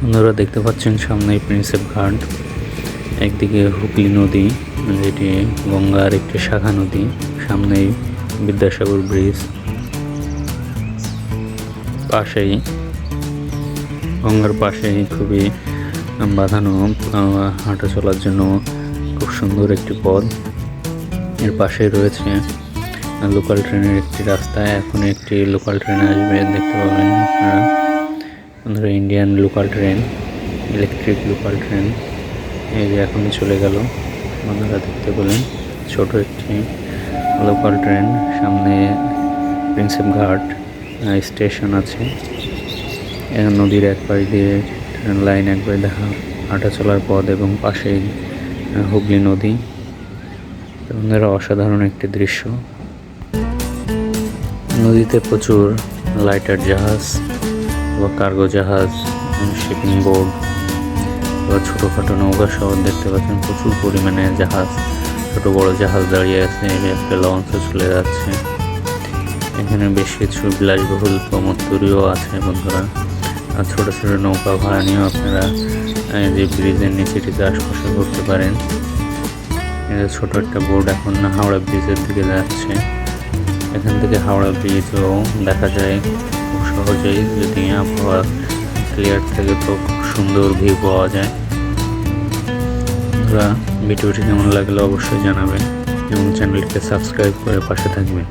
বন্ধুরা দেখতে পাচ্ছেন সামনে প্রিন্সেপ ঘাট। একদিকে হুগলি নদী যেটি গঙ্গার একটি শাখা নদী, সামনেই বিদ্যাসাগর ব্রিজ, পাশেই গঙ্গার পাশেই খুবই বাঁধানো হাঁটা চলার জন্য খুব সুন্দর একটি পথ। এর পাশে রয়েছে লোকাল ট্রেনের একটি রাস্তা এখন একটি লোকাল ট্রেন আসবে, দেখতে পাবেন আপনারা। বন্ধুরা Indian local train electric local train এই যে এখন চলে গেল। বন্ধুরা দেখতে পেলেন ছোট একটি লোকাল ট্রেন সামনে প্রিন্সেপ ঘাট স্টেশন আছে। নদীর এক পাশ দিয়ে ট্রেন লাইন একবারে দেখা হাঁটা চলার পথ এবং আহ, হুগলি নদী। বন্ধুরা অসাধারণ একটি দৃশ্য। নদীতে প্রচুর লাইটার জাহাজ বা কার্গো জাহাজ শিপিং বোর্ড বা ছোটোখাটো নৌকা সহ দেখতে পাচ্ছেন প্রচুর পরিমাণে জাহাজ। ছোট বড় জাহাজ দাঁড়িয়ে আছে একটা লঞ্চও চলে যাচ্ছে। এখানে বেশ কিছু বিলাসবহুল প্রমোত্তরীও আছে বন্ধুরা। আর ছোটো ছোটো নৌকা ভাড়া নিয়েও আপনারা যে ব্রিজের নিচেটিতে আশপাশে করতে পারেন। ছোট একটা বোর্ড এখন হাওড়া ব্রিজের দিকে যাচ্ছে। এখান থেকে হাওড়া ব্রিজও দেখা যায়। খুব সহজেই যদি আবহাওয়া ক্লিয়ার থাকে তো খুব সুন্দর ভিউ পাওয়া যায়। ভিডিওটি কেমন লাগলে অবশ্যই জানাবেন এবং চ্যানেলটিকে সাবস্ক্রাইব করে পাশে থাকবেন।